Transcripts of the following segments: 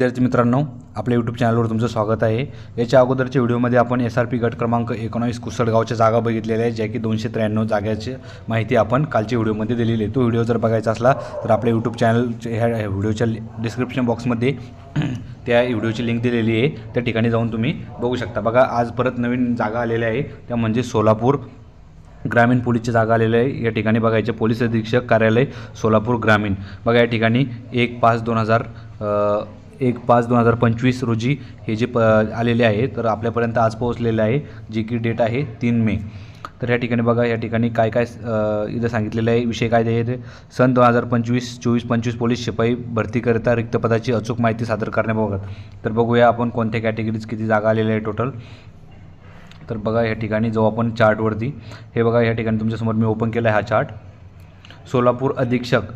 विद्यार्थी मित्रांनो आपल्या यूट्यूब चॅनलवर तुमचं स्वागत आहे. याच्या अगोदरच्या व्हिडिओमध्ये आपण एस आर पी गट क्रमांक एकोणावीस कुसडगावच्या जागा बघितलेल्या आहेत ज्या की दोनशे त्र्याण्णव जाग्याची माहिती आपण कालच्या व्हिडिओमध्ये दिलेली आहे. तो व्हिडिओ जर बघायचा असला तर आपल्या यूट्यूब चॅनल ह्या व्हिडिओच्या डिस्क्रिप्शन बॉक्समध्ये त्या व्हिडिओची लिंक दिलेली आहे. त्या ठिकाणी जाऊन तुम्ही बघू शकता. बघा आज परत नवीन जागा आलेल्या आहे. त्या म्हणजे सोलापूर ग्रामीण पोलीसची जागा आलेली आहे. या ठिकाणी बघायचे पोलीस अधीक्षक कार्यालय सोलापूर ग्रामीण. बघा या ठिकाणी एक पाच दोन हजार एक पाच दोन हजार पंचवीस रोजी हे जे प आलेले आहे तर आपल्यापर्यंत आज पोहोचलेले आहे जे की डेट आहे तीन मे. तर या ठिकाणी बघा या ठिकाणी काय काय इथं सांगितलेलं आहे विषय काय आहे ते. सन दोन हजार पंचवीस चोवीस पंचवीस पोलीस शिपाई भरतीकरिता रिक्त पदाची अचूक माहिती सादर करण्याबाबत. तर बघूया आपण कोणत्या कॅटेगरीज किती जागा आलेल्या आहे टोटल तर बघा या ठिकाणी जो आपण चार्टवरती हे बघा या ठिकाणी तुमच्यासमोर मी ओपन केला आहे हा चार्ट सोलापूर अधीक्षक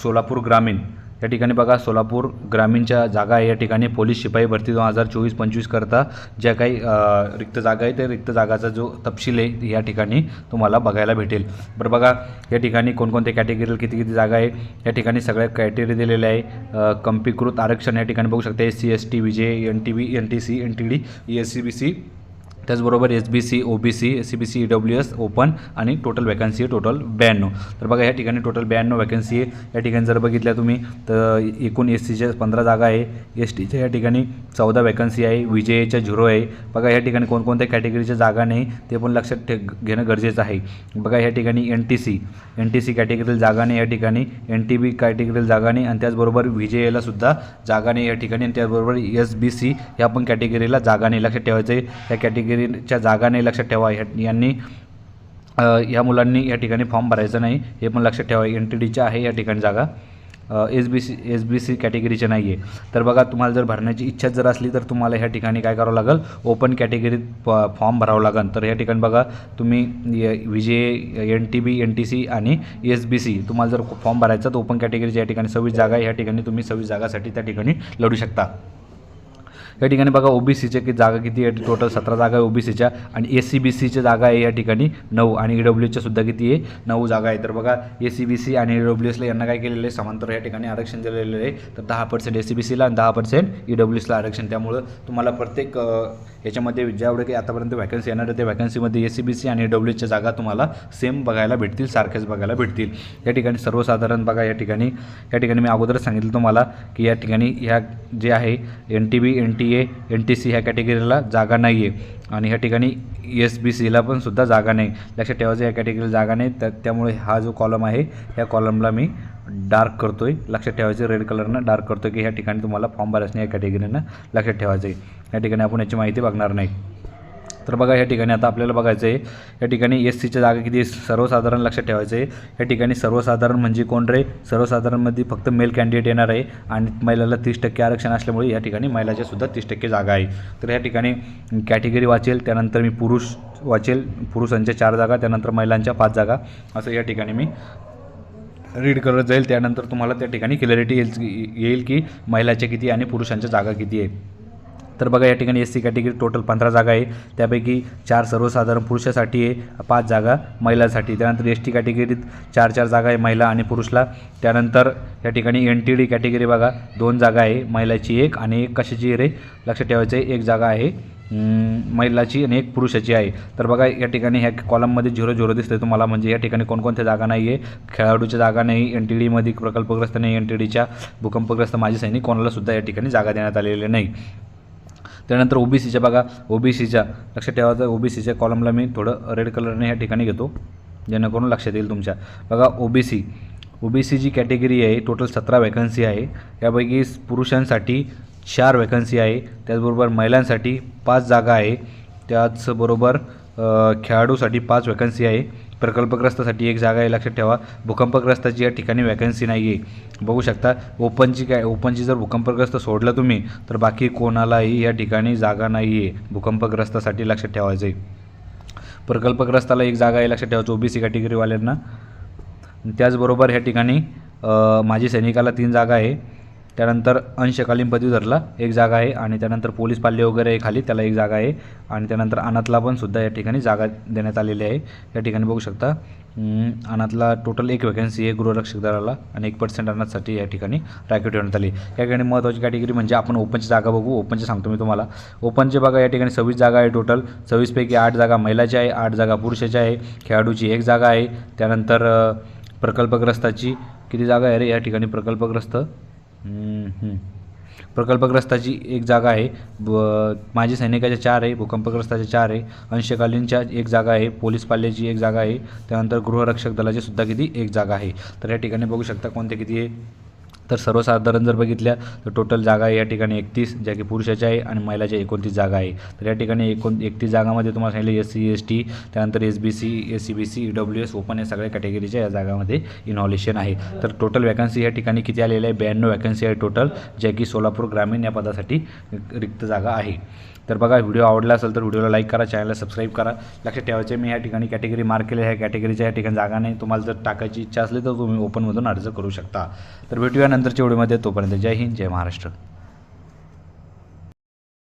सोलापूर ग्रामीण या ठिकाणी बघा सोलापूर ग्रामीणच्या जागा आहे. या ठिकाणी पोलीस शिपाई भरती दोन हजार चोवीस पंचवीस करता. ज्या काही रिक्त जागा आहे त्या रिक्त जागाचा जो तपशील आहे या ठिकाणी तुम्हाला बघायला भेटेल. बरं बघा या ठिकाणी कोणकोणत्या कॅटेगरीला किती किती जागा आहे? या ठिकाणी सगळ्या कॅटेगरी दिलेल्या आहे. कंपीकृत आरक्षण या ठिकाणी बघू शकता. S C S T VJ N T B N T C N T D E S C B C त्याचबरोबर S B C O B C C B C E W S open आणि total vacancy आहे total ब्याण्णव. तर बघा या ठिकाणी total ब्याण्णव vacancy आहे. या ठिकाणी जर बघितल्या तुम्ही तर एकूण एस सीच्या पंधरा जागा आहे. एस टीच्या या ठिकाणी चौदा वॅकन्सी आहे. विजयच्या झिरो आहे. बघा या ठिकाणी कोणकोणत्या कॅटेगरीच्या जागा नाही ते पण लक्षात ठे घेणं गरजेचं आहे. बघा या ठिकाणी N T C N T C कॅटेगरीला जागा नाही या ठिकाणी एन टी बी कॅटेगरीला जागा नाही आणि त्याचबरोबर विजयला सुद्धा जागा नाही या ठिकाणी आणि त्याचबरोबर एस बी सी ह्या पण कॅटेगरीला जागा नाही. लक्षात ठेवायचं आहे या कॅटेगरी जागा नाही लक्षात ठेवा. यांनी या मुलांनी या ठिकाणी फॉर्म भरायचा नाही. हे पण लक्षात ठेवा. एन टी डीच्या आहे या ठिकाणी जागा. S B C S B C कॅटेगरीच्या नाही आहे तर बघा तुम्हाला जर भरण्याची इच्छा जर असली तर तुम्हाला ह्या ठिकाणी काय करावं लागेल? ओपन कॅटेगरीत फॉर्म भरावं लागेल. तर या ठिकाणी बघा तुम्ही VJ N T B N T C आणि एस बी सी तुम्हाला जर फॉर्म भरायचा तर ओपन कॅटेगरीच्या या ठिकाणी सव्वीस जागा या ठिकाणी तुम्ही सव्वीस जागासाठी त्या ठिकाणी लढू शकता. या ठिकाणी बघा ओ बी की जागा किती आहे? टोटल सतरा जागा आहे ओ बी सीच्या आणि एस सी बी सीच्या जागा आहे या ठिकाणी नऊ आणि ई डब्ल्यूच्या सुद्धा किती आहे? नऊ जागा आहे. तर बघा ए सी बी सी आणि ई डब्ल्यू एसला यांना काय केलेलं आहे? समांतर या ठिकाणी आरक्षण दिलेलं आहे. तर दहा पर्सेंट ए सी बी सीला आणि दहा पर्सेंट ई डब्ल्यू एसला आरक्षण. त्यामुळं तुम्हाला प्रत्येक याच्यामध्ये ज्यावेळे काही आतापर्यंत वॅकन्सी येणार आहे. त्या वॅकन्सीमध्ये ए सी बी सी आणि डब्ल्यूच्या जागा तुम्हाला सेम बघायला भेटतील सारख्याच बघायला भेटतील. या ठिकाणी सर्वसाधारण बघा या ठिकाणी या ठिकाणी मी अगोदरच सांगितलं तुम्हाला की या ठिकाणी ह्या जे आहे N T B N T T A N T C ह्या कॅटेगरीला जागा नाही आहे आणि ह्या ठिकाणी एस बी सीला पण सुद्धा जागा नाही. लक्षात ठेवायचं या कॅटेगरीला जागा नाही त्या त्यामुळे हा जो कॉलम आहे या कॉलमला मी डार्क करतो आहे लक्षात ठेवायचं रेड कलरनं डार्क करतो की ह्या ठिकाणी तुम्हाला फॉर्म भरायचं नाही या कॅटेगरीनं लक्षात ठेवायचं आहे या ठिकाणी आपण याची माहिती बघणार नाही. तर बघा या ठिकाणी आता आपल्याला बघायचं आहे या ठिकाणी एस सीच्या जागा किती सर्वसाधारण लक्षात ठेवायचं आहे. या ठिकाणी सर्वसाधारण म्हणजे कोण रे? सर्वसाधारणमध्ये फक्त मेल कॅन्डिडेट येणार आहे आणि महिलाला तीस टक्के आरक्षण असल्यामुळे या ठिकाणी महिलाच्या सुद्धा तीस टक्के जागा आहे. तर या ठिकाणी कॅटेगरी वाचेल त्यानंतर मी पुरुष वाचेल. पुरुषांच्या चार जागा त्यानंतर महिलांच्या पाच जागा. असं या ठिकाणी मी रीड करत जाईल. त्यानंतर तुम्हाला त्या ठिकाणी क्लॅरिटी येईल येईल की महिलाच्या किती आणि पुरुषांच्या जागा किती आहे. तर बघा या ठिकाणी एस सी कॅटेगरी टोटल पंधरा जागा आहे. त्यापैकी चार सर्वसाधारण पुरुषासाठी आहे पाच जागा महिलांसाठी. त्यानंतर एस टी कॅटेगरीत चार चार जागा आहे महिला आणि पुरुषला. त्यानंतर या ठिकाणी एन टी डी कॅटेगरी बघा दोन जागा आहे महिलाची एक आणि एक कशाची रे? लक्षात ठेवायचं आहे एक जागा आहे. महिलाची आणि एक पुरुषाची आहे. तर बघा या ठिकाणी ह्या कॉलममध्ये झिरो झिरो दिसते तुम्हाला. म्हणजे या ठिकाणी कोणकोणत्या जागा नाही आहे खेळाडूच्या जागा नाही एन टी डीमध्ये प्रकल्पग्रस्त नाही एन टी डीच्या भूकंपग्रस्त माजी सैनिक कोणाला सुद्धा या ठिकाणी जागा देण्यात आलेल्या नाही. त्यानंतर ओ बी सीच्या बघा ओ बी सीच्या लक्षात ठेवायचं ओ बी सीच्या कॉलमला मी थोडं रेड कलरने या ठिकाणी घेतो जेणेकरून लक्षात येईल तुमच्या. बघा O B C O B C जी कॅटेगरी आहे टोटल सतरा वॅकन्सी आहे. यापैकी पुरुषांसाठी चार वॅकन्सी आहे. त्याचबरोबर महिलांसाठी पाच जागा आहे. त्याचबरोबर खेळाडूसाठी पाच वॅकन्सी आहे. प्रकल्पग्रस्तासाठी एक जागा आहे लक्षात ठेवा. भूकंपग्रस्ताची या ठिकाणी वॅकन्सी नाही आहे बघू शकता ओपनची काय ओपनची जर भूकंपग्रस्त सोडलं तुम्ही तर बाकी कोणालाही या ठिकाणी जागा नाही आहे भूकंपग्रस्तासाठी लक्षात ठेवायचं आहे प्रकल्पग्रस्ताला एक जागा आहे लक्षात ठेवायचं ओ बी सी कॅटेगरीवाल्यांना त्याचबरोबर ह्या ठिकाणी माझी माजी सैनिकाला तीन जागा आहे. त्यानंतर अंशकालीन पदवीधरला एक जागा आहे. आणि त्यानंतर पोलीस पाल्य वगैरे आहे खाली त्याला एक जागा आहे. आणि त्यानंतर अनाथला पण सुद्धा या ठिकाणी जागा देण्यात आलेली आहे. या ठिकाणी बघू शकता अनाथला टोटल एक वॅकन्सी आहे गृहरक्षक दलाला आणि एक पर्सेंट अनाथसाठी या ठिकाणी राखीव ठेवण्यात आली. या ठिकाणी महत्त्वाची कॅटेगरी म्हणजे आपण ओपनची जागा बघू. ओपनची सांगतो मी तुम्हाला. ओपनचे बघा या ठिकाणी सव्वीस जागा आहे टोटल सव्वीसपैकी आठ जागा महिलाची आहे आठ जागा पुरुषाची आहे खेळाडूची एक जागा आहे. त्यानंतर प्रकल्पग्रस्ताची किती जागा आहे रे? या ठिकाणी प्रकल्पग्रस्त प्रकल्पग्रस्ताची एक जागा आहे. ब माजी सैनिकाच्या चार आहे भूकंपग्रस्ताच्या चार आहे. अंशकालीनच्या एक जागा आहे पोलीस पाल्याची एक जागा आहे. त्यानंतर गृहरक्षक दलाची सुद्धा किती? एक जागा आहे. तर या ठिकाणी बघू शकता कोणते किती आहे? तर सर्वसाधारण जर बघितल्या तर टोटल जागा आहे या ठिकाणी एकतीस ज्या की पुरुषाच्या आहे आणि महिलाच्या एकोणतीस जागा आहे. तर या ठिकाणी एकोण एकतीस जागामध्ये तुम्हाला सांगितलं एस सी एस टी त्यानंतर S B C S C B C W S open या सगळ्या कॅटेगरीच्या या जागामध्ये इनॉलेशन आहे. तर टोटल वॅकन्सी या ठिकाणी किती आलेल्या आहे? ब्याण्णव वॅकन्सी आहे टोटल ज्या की सोलापूर ग्रामीण या पदासाठी रिक्त जागा आहे. तर बघा व्हिडिओ आवडला असेल तर व्हिडिओला लाईक करा चॅनलला सबस्क्राईब करा. लक्षात ठेवायचे मी ह्या ठिकाणी कॅटेगरी मार्क केले ह्या कॅटेगरीच्या ह्या ठिकाणी जागा नाही. तुम्हाला जर टाकायची इच्छा असली तर तुम्ही ओपनमधून अर्ज करू शकता. तर भेटूया नंतरच्या व्हिडिओमध्ये. तोपर्यंत जय हिंद जय महाराष्ट्र.